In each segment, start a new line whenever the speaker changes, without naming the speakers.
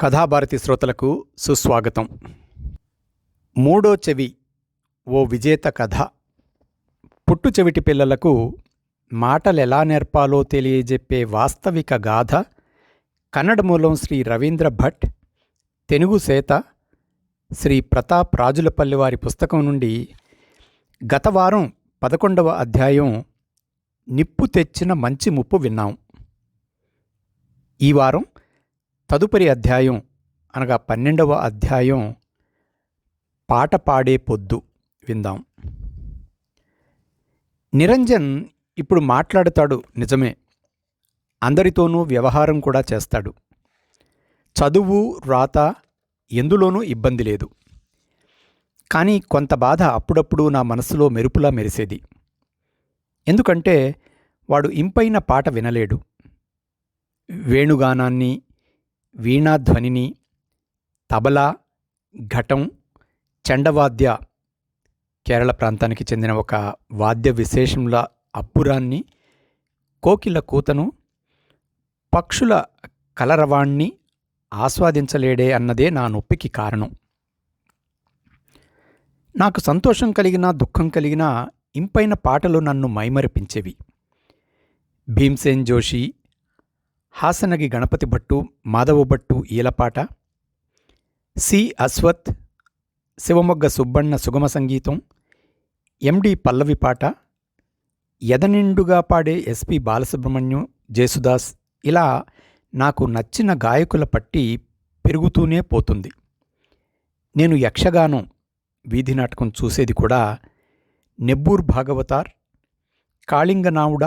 కథాభారతి శ్రోతలకు సుస్వాగతం. మూడో చెవి ఓ విజేత కథ. పుట్టు చెవిటి పిల్లలకు మాటలు ఎలా నేర్పాలో తెలియజెప్పే వాస్తవిక గాథ కన్నడ మూలం శ్రీ రవీంద్ర భట్ తెనుగు సేత శ్రీ ప్రతాప్ రాజులపల్లి వారి పుస్తకం నుండి గత వారం పదకొండవ అధ్యాయం నిప్పు తెచ్చిన మంచి ముప్పు విన్నాం. ఈ వారం తదుపరి అధ్యాయం అనగా పన్నెండవ అధ్యాయం పాట పాడే పొద్దు విందాం. నిరంజన్ ఇప్పుడు మాట్లాడతాడు నిజమే. అందరితోనూ వ్యవహారం కూడా చేస్తాడు. చదువు రాత ఎందులోనూ ఇబ్బంది లేదు. కానీ కొంత బాధ అప్పుడప్పుడు నా మనసులో మెరుపులా మెరిసేది. ఎందుకంటే వాడు ఇంపైన పాట వినలేడు. వేణుగానాన్ని వీణాధ్వనిని తబలా ఘటం చండవాద్య కేరళ ప్రాంతానికి చెందిన ఒక వాద్య విశేషముల అప్పురాన్ని కోకిల కూతను పక్షుల కలరవాణ్ణి ఆస్వాదించలేడే అన్నదే నా నొప్పికి కారణం. నాకు సంతోషం కలిగినా దుఃఖం కలిగినా ఇంపైన పాటలు నన్ను మైమరిపించేవి. భీమ్సేన్ జోషి హాసనగి గణపతి భట్టు మాధవభట్టు ఈలపాట సి అశ్వత్ శివమొగ్గ సుబ్బಣ್ణ సుగమ సంగీతం ఎండి పల్లవి పాట ఎదనిండుగా పాడే ఎస్పి బాలసుబ్రహ్మణ్యం జేసుదాస్ ఇలా నాకు నచ్చిన గాయకుల పట్టి పెరుగుతూనే పోతుంది. నేను యక్షగానం వీధి నాటకం చూసేది కూడా నెబ్బూర్ భాగవతార్ కాళింగనావుడ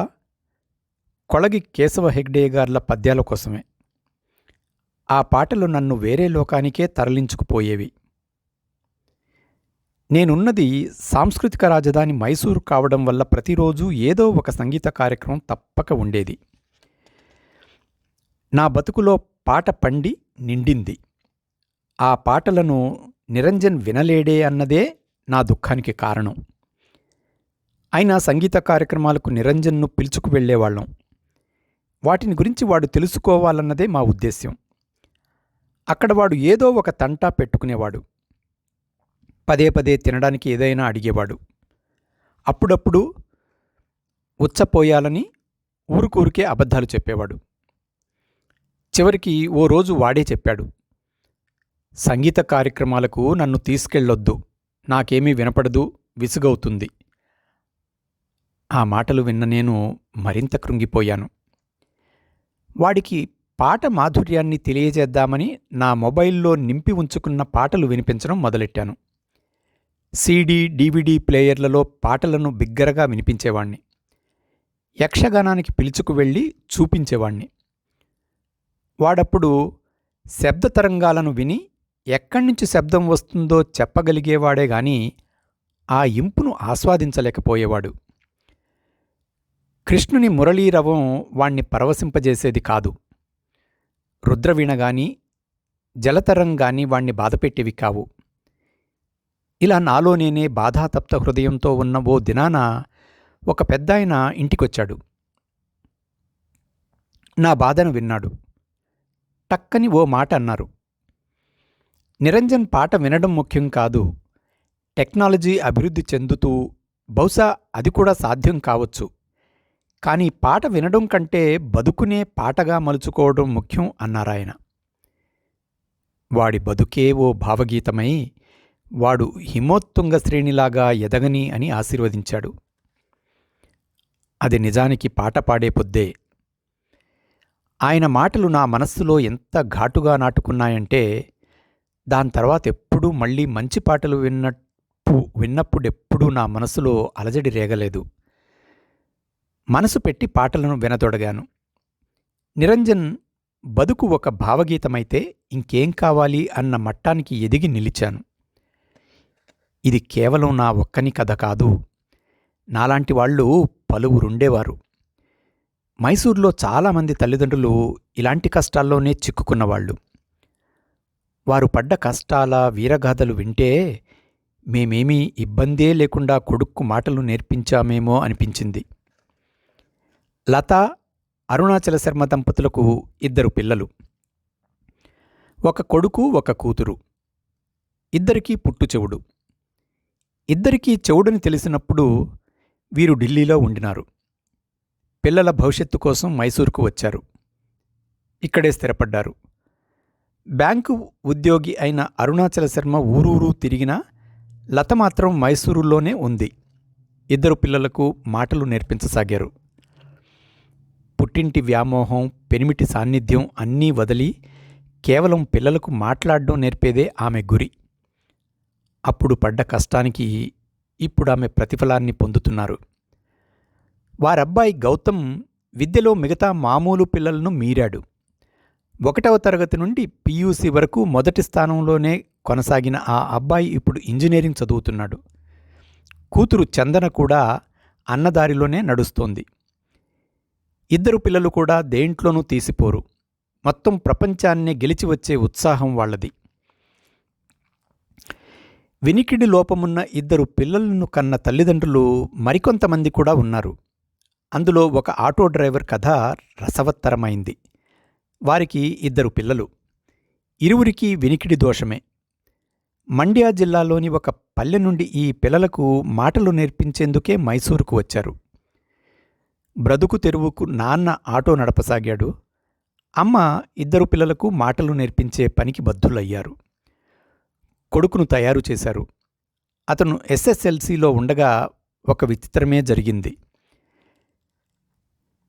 కొళగి కేశవ హెగ్డే గార్ల పద్యాల కోసమే. ఆ పాటలు నన్ను వేరే లోకానికే తరలించుకుపోయేవి. నేనున్నది సాంస్కృతిక రాజధాని మైసూరు కావడం వల్ల ప్రతిరోజు ఏదో ఒక సంగీత కార్యక్రమం తప్పక ఉండేది. నా బతుకులో పాట పండి నిండింది. ఆ పాటలను నిరంజన్ వినలేడే అన్నదే నా దుఃఖానికి కారణం. అయినా సంగీత కార్యక్రమాలకు నిరంజన్ను పిలుచుకు వెళ్ళేవాళ్ళం. వాటిని గురించి వాడు తెలుసుకోవాలన్నదే మా ఉద్దేశ్యం. అక్కడ వాడు ఏదో ఒక తంటా పెట్టుకునేవాడు. పదే పదే తినడానికి ఏదైనా అడిగేవాడు. అప్పుడప్పుడు ఉచ్చపోయాలని ఊరుకూరికే అబద్ధాలు చెప్పేవాడు. చివరికి ఓ రోజు వాడే చెప్పాడు సంగీత కార్యక్రమాలకు నన్ను తీసుకెళ్ళొద్దు. నాకేమీ వినపడదు విసుగవుతుంది. ఆ మాటలు విన్న నేను మరింత కృంగిపోయాను. వాడికి పాట మాధుర్యాన్ని తెలియజేద్దామని నా మొబైల్లో నింపి ఉంచుకున్న పాటలు వినిపించడం మొదలెట్టాను. సీడీ డీవీడీ ప్లేయర్లలో పాటలను బిగ్గరగా వినిపించేవాణ్ణి. యక్షగానానికి పిలుచుకు వెళ్ళి చూపించేవాణ్ణి. వాడప్పుడు శబ్ద తరంగాలను విని ఎక్కడి నుంచి శబ్దం వస్తుందో చెప్పగలిగేవాడే గాని ఆ ఇంపును ఆస్వాదించలేకపోయేవాడు. కృష్ణుని మురళీరవం వాణ్ణి పరవశింపజేసేది కాదు. రుద్రవీణ గాని జలతరం గాని వాణ్ణి బాధపెట్టేవి కావు. ఇలా నాలో నేనే బాధాతప్త హృదయంతో ఉన్న ఓ దినాన ఒక పెద్దాయన ఇంటికొచ్చాడు. నా బాధను విన్నాడు. టక్కని ఓ మాట అన్నారు. నిరంజన్ పాట వినడం ముఖ్యం కాదు. టెక్నాలజీ అభివృద్ధి చెందుతూ బహుశా అది కూడా సాధ్యం కావచ్చు. కానీ పాట వినడం కంటే బతుకునే పాటగా మలుచుకోవడం ముఖ్యం అన్నారాయన వాడి బతుకే ఓ భావగీతమై వాడు హిమోత్తుంగ శ్రేణిలాగా ఎదగని అని ఆశీర్వదించాడు. అది నిజానికి పాట పాడే పొద్దే. ఆయన మాటలు నా మనస్సులో ఎంత ఘాటుగా నాటుకున్నాయంటే దాని తర్వాత ఎప్పుడూ మళ్ళీ మంచి పాటలు విన్నట్టు విన్నప్పుడెప్పుడూ నా మనసులో అలజడి రేగలేదు. మనసు పెట్టి పాటలను వినతొడగాను నిరంజన్ బతుకు ఒక భావగీతమైతే ఇంకేం కావాలి అన్న మట్టానికి ఎదిగి నిలిచాను. ఇది కేవలం నా ఒక్కని కథ కాదు. నాలాంటి వాళ్ళు పలువురుండేవారు మైసూర్లో చాలామంది తల్లిదండ్రులు ఇలాంటి కష్టాల్లోనే చిక్కుకున్నవాళ్ళు. వారు పడ్డ కష్టాల వీరగాథలు వింటే మేమేమీ ఇబ్బందే లేకుండా కొడుక్కు మాటలు నేర్పించామేమో అనిపించింది. లత అరుణాచల శర్మ దంపతులకు ఇద్దరు పిల్లలు. ఒక కొడుకు ఒక కూతురు. ఇద్దరికీ పుట్టు చెవుడు. ఇద్దరికీ చెవుడని తెలిసినప్పుడు వీరు ఢిల్లీలో ఉండినారు. పిల్లల భవిష్యత్తు కోసం మైసూరుకు వచ్చారు. ఇక్కడే స్థిరపడ్డారు. బ్యాంకు ఉద్యోగి అయిన అరుణాచల శర్మ ఊరూరు తిరిగినా లత మాత్రం మైసూరులోనే ఉంది. ఇద్దరు పిల్లలకు మాటలు నేర్పించసాగారు. పుట్టింటి వ్యామోహం పెనిమిటి సాన్నిధ్యం అన్నీ వదిలి కేవలం పిల్లలకు మాట్లాడడం నేర్పేదే ఆమె గురి. అప్పుడు పడ్డ కష్టానికి ఇప్పుడు ఆమె ప్రతిఫలాన్ని పొందుతున్నారు. వారబ్బాయి గౌతమ్ విద్యలో మిగతా మామూలు పిల్లలను మీరాడు. ఒకటవ తరగతి నుండి పీయూసీ వరకు మొదటి స్థానంలోనే కొనసాగిన ఆ అబ్బాయి ఇప్పుడు ఇంజనీరింగ్ చదువుతున్నాడు. కూతురు చందన కూడా అన్నదారిలోనే నడుస్తోంది. ఇద్దరు పిల్లలు కూడా దేంట్లోనూ తీసిపోరు. మొత్తం ప్రపంచాన్నే గెలిచి వచ్చే ఉత్సాహం వాళ్ళది. వినికిడి లోపమున్న ఇద్దరు పిల్లలను కన్న తల్లిదండ్రులు మరికొంతమంది కూడా ఉన్నారు. అందులో ఒక ఆటో డ్రైవర్ కథ రసవత్తరమైంది. వారికి ఇద్దరు పిల్లలు. ఇరువురికి వినికిడి దోషమే. మండ్యా జిల్లాలోని ఒక పల్లె నుండి ఈ పిల్లలకు మాటలు నేర్పించేందుకే మైసూరుకు వచ్చారు. బ్రతుకు తెరువుకు నాన్న ఆటో నడపసాగాడు. అమ్మ ఇద్దరు పిల్లలకు మాటలు నేర్పించే పనికి బద్ధులయ్యారు. కొడుకును తయారు చేశారు. అతను ఎస్ఎస్ఎల్సిలో ఉండగా ఒక విచిత్రమే జరిగింది.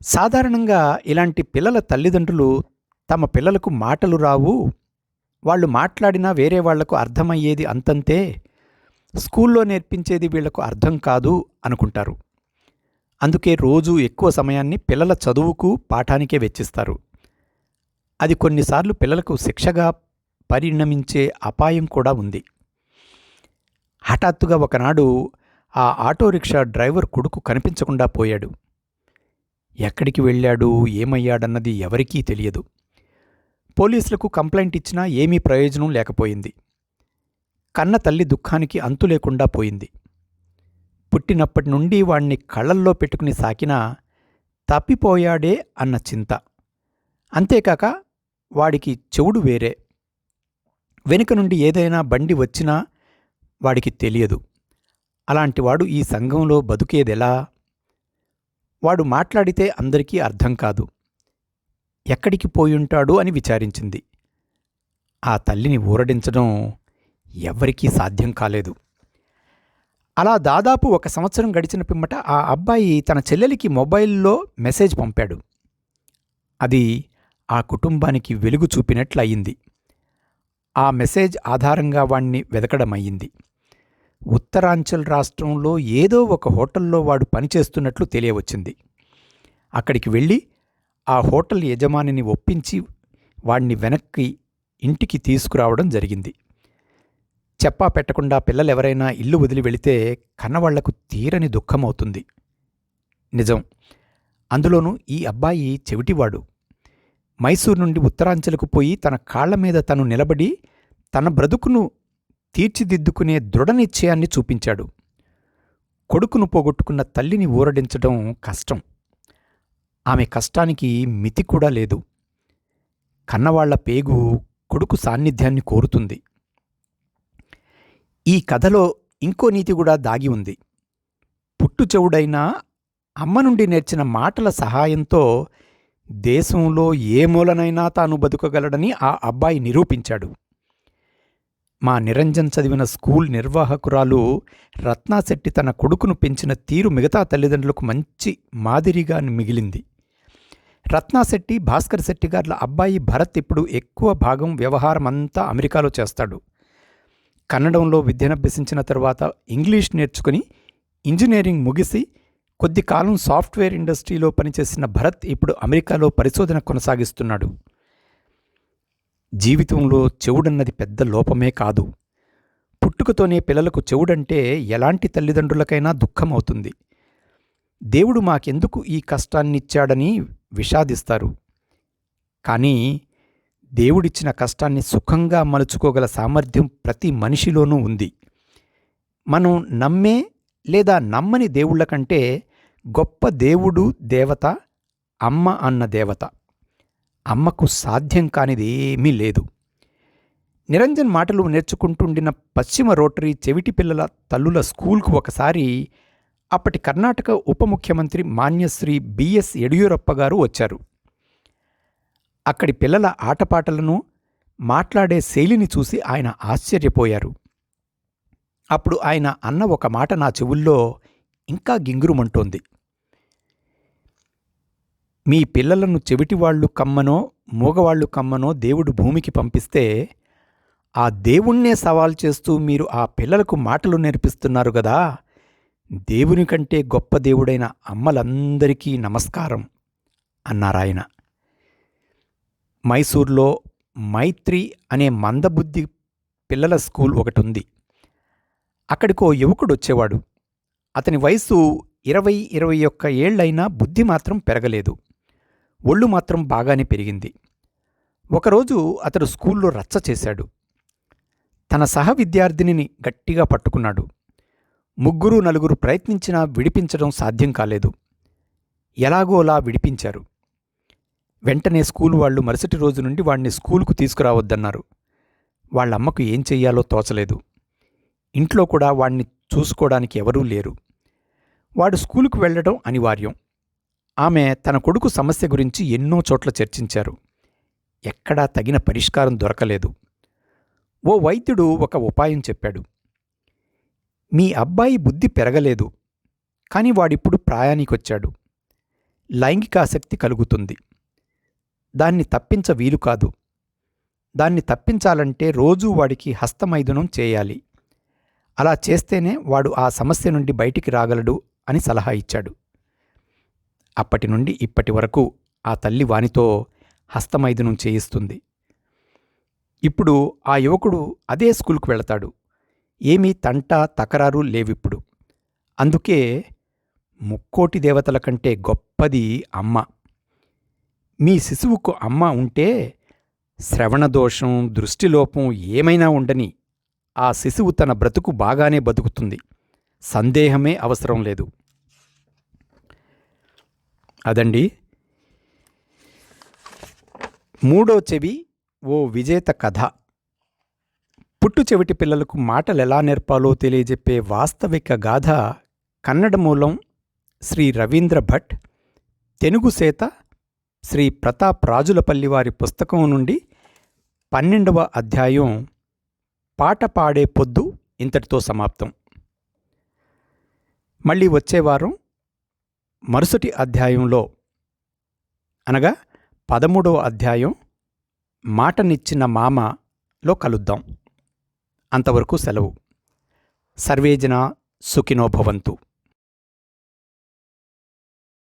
సాధారణంగా ఇలాంటి పిల్లల తల్లిదండ్రులు తమ పిల్లలకు మాటలు రావు. వాళ్ళు మాట్లాడినా వేరే వాళ్ళకు అర్థమయ్యేది అంతంతే. స్కూల్లో నేర్పించేది వీళ్ళకు అర్థం కాదు అనుకుంటారు. అందుకే రోజు ఎక్కువ సమయాన్ని పిల్లల చదువుకు పాఠానికే వెచ్చిస్తారు. అది కొన్నిసార్లు పిల్లలకు శిక్షగా పరిణమించే అపాయం కూడా ఉంది. హఠాత్తుగా ఒకనాడు ఆ ఆటో రిక్షా డ్రైవర్ కొడుకు కనిపించకుండా పోయాడు. ఎక్కడికి వెళ్ళాడు ఏమయ్యాడన్నది ఎవరికీ తెలియదు. పోలీసులకు కంప్లైంట్ ఇచ్చినా ఏమీ ప్రయోజనం లేకపోయింది. కన్న తల్లి దుఃఖానికి అంతు లేకుండా పోయింది. పుట్టినప్పటి నుండి వాణ్ణి కళ్ళల్లో పెట్టుకుని సాకినా తప్పిపోయాడే అన్న చింత. అంతేకాక వాడికి చెవుడు వేరే. వెనుక నుండి ఏదైనా బండి వచ్చినా వాడికి తెలియదు. అలాంటివాడు ఈ సంఘంలో బతుకేదెలా? వాడు మాట్లాడితే అందరికీ అర్థం కాదు. ఎక్కడికి పోయుంటాడు అని విచారించింది. ఆ తల్లిని ఊరడించడం ఎవ్వరికీ సాధ్యం కాలేదు. అలా దాదాపు ఒక సంవత్సరం గడిచిన పిమ్మట ఆ అబ్బాయి తన చెల్లెలికి మొబైల్లో మెసేజ్ పంపాడు. అది ఆ కుటుంబానికి వెలుగు చూపినట్లు అయింది ఆ మెసేజ్ ఆధారంగా వాణ్ణి వెదకడమయ్యింది ఉత్తరాంచల్ రాష్ట్రంలో ఏదో ఒక హోటల్లో వాడు పనిచేస్తున్నట్లు తెలియవచ్చింది. అక్కడికి వెళ్ళి ఆ హోటల్ యజమానిని ఒప్పించి వాణ్ణి వెనక్కి ఇంటికి తీసుకురావడం జరిగింది. చెప్పా పెట్టకుండా పిల్లలెవరైనా ఇల్లు వదిలి వెళితే కన్నవాళ్ళకు తీరని దుఃఖమవుతుంది. నిజం. అందులోనూ ఈ అబ్బాయి చెవిటివాడు. మైసూర్ నుండి ఉత్తరాంచలకు పోయి తన కాళ్ళ మీద తను నిలబడి తన బ్రతుకును తీర్చిదిద్దుకునే దృఢనిశ్చయాన్ని చూపించాడు. కొడుకును పోగొట్టుకున్న తల్లిని ఊరడించడం కష్టం. ఆమె కష్టానికి మితి కూడా లేదు. కన్నవాళ్ళ పేగు కొడుకు సాన్నిధ్యాన్ని కోరుతుంది. ఈ కథలో ఇంకో నీతి కూడా దాగి ఉంది. పుట్టు చెవుడైనా అమ్మ నుండి నేర్చిన మాటల సహాయంతో దేశంలో ఏ మూలనైనా తాను బతుకగలడని ఆ అబ్బాయి నిరూపించాడు. మా నిరంజన్ చదివిన స్కూల్ నిర్వాహకురాలు రత్నాశెట్టి తన కొడుకును పెంచిన తీరు మిగతా తల్లిదండ్రులకు మంచి మాదిరిగా మిగిలింది. రత్నాశెట్టి భాస్కర్ శెట్టి గార్ల అబ్బాయి భరత్ ఇప్పుడు ఎక్కువ భాగం వ్యవహారం అంతా అమెరికాలో చేస్తాడు. కన్నడంలో విద్యనభ్యసించిన తర్వాత ఇంగ్లీష్ నేర్చుకుని ఇంజనీరింగ్ ముగిసి కొద్ది కాలం సాఫ్ట్వేర్ ఇండస్ట్రీలో పనిచేసిన భరత్ ఇప్పుడు అమెరికాలో పరిశోధన కొనసాగిస్తున్నాడు. జీవితంలో చెవుడన్నది పెద్ద లోపమే కాదు. పుట్టుకతోనే పిల్లలకు చెవుడంటే ఎలాంటి తల్లిదండ్రులకైనా దుఃఖం అవుతుంది దేవుడు మాకెందుకు ఈ కష్టాన్నిచ్చాడని విషాదిస్తారు. కానీ దేవుడిచ్చిన కష్టాన్ని సుఖంగా మలుచుకోగల సామర్థ్యం ప్రతి మనిషిలోనూ ఉంది. మనం నమ్మే లేదా నమ్మని దేవుళ్ళ కంటే గొప్ప దేవుడు దేవత అమ్మ అన్న దేవత. అమ్మకు సాధ్యం కానిది ఏమీ లేదు. నిరంజన్ మాటలు నేర్చుకుంటుండిన పశ్చిమ రోటరీ చెవిటి పిల్లల తల్లుల స్కూల్కు ఒకసారి అప్పటి కర్ణాటక ఉప ముఖ్యమంత్రి మాన్యశ్రీ బిఎస్ యడియూరప్ప గారు వచ్చారు. అక్కడి పిల్లల ఆటపాటలను మాట్లాడే శైలిని చూసి ఆయన ఆశ్చర్యపోయారు. అప్పుడు ఆయన అన్న ఒక మాట నా చెవుల్లో ఇంకా గింగురుమంటోంది. మీ పిల్లలను చెవిటివాళ్ళు కమ్మనో మూగవాళ్ళు కమ్మనో దేవుడు భూమికి పంపిస్తే ఆ దేవుణ్ణే సవాల్ చేస్తూ మీరు ఆ పిల్లలకు మాటలు నేర్పిస్తున్నారు కదా దేవుని కంటే గొప్ప దేవుడైన అమ్మలందరికీ నమస్కారం అన్నారాయన. మైసూర్లో మైత్రి అనే మందబుద్ధి పిల్లల స్కూల్ ఒకటి ఉంది అక్కడికో యువకుడు వచ్చేవాడు. అతని వయసు ఇరవై ఇరవై ఒక్క ఏళ్ళైనా బుద్ధి మాత్రం పెరగలేదు. ఒళ్ళు మాత్రం బాగానే పెరిగింది. ఒకరోజు అతడు స్కూల్లో రచ్చ చేశాడు. తన సహ విద్యార్థినిని గట్టిగా పట్టుకున్నాడు. ముగ్గురు నలుగురు ప్రయత్నించినా విడిపించడం సాధ్యం కాలేదు. ఎలాగోలా విడిపించారు. వెంటనే స్కూల్ వాళ్ళు మరుసటి రోజు నుండి వాణ్ణి స్కూలుకు తీసుకురావద్దన్నారు. వాళ్ళమ్మకు ఏం చెయ్యాలో తోచలేదు. ఇంట్లో కూడా వాణ్ణి చూసుకోవడానికి ఎవరూ లేరు. వాడు స్కూలుకు వెళ్ళడం అనివార్యం. ఆమె తన కొడుకు సమస్య గురించి ఎన్నో చోట్ల చర్చించారు. ఎక్కడా తగిన పరిష్కారం దొరకలేదు. ఓ వైద్యుడు ఒక ఉపాయం చెప్పాడు. మీ అబ్బాయి బుద్ధి పెరగలేదు కానీ వాడిప్పుడు ప్రాయానికొచ్చాడు. లైంగికాసక్తి కలుగుతుంది. దాన్ని తప్పించ వీలు కాదు. దాన్ని తప్పించాలంటే రోజూ వాడికి హస్తమైదునం చేయాలి. అలా చేస్తేనే వాడు ఆ సమస్య నుండి బయటికి రాగలడు అని సలహా ఇచ్చాడు. అప్పటి నుండి ఇప్పటి వరకు ఆ తల్లి వానితో హస్తమైదునం చేయిస్తుంది. ఇప్పుడు ఆ యువకుడు అదే స్కూల్కు వెళతాడు. ఏమీ తంట తకరారు లేవిప్పుడు. అందుకే ముక్కోటి దేవతల కంటే గొప్పది అమ్మ. మీ శిశువుకు అమ్మ ఉంటే శ్రవణదోషం దృష్టిలోపం ఏమైనా ఉండని ఆ శిశువు తన బ్రతుకు బాగానే బతుకుతుంది. సందేహమే అవసరం లేదు. అదండి. మూడో చెవి ఓ విజేత కథ. పుట్టు చెవిటి పిల్లలకు మాటలు ఎలా నేర్పాలో తెలియజెప్పే వాస్తవిక గాథ కన్నడ మూలం శ్రీ రవీంద్ర భట్ తెనుగు సేత శ్రీ ప్రతాప్ రాజులపల్లి వారి పుస్తకం నుండి పన్నెండవ అధ్యాయం పాట పాడే పొద్దు ఇంతటితో సమాప్తం. మళ్ళీ వచ్చే వారం మరుసటి అధ్యాయంలో అనగా పదమూడవ అధ్యాయం మాటనిచ్చిన మామలో కలుద్దాం. అంతవరకు సెలవు. సర్వేజన సుఖినో భవంతు.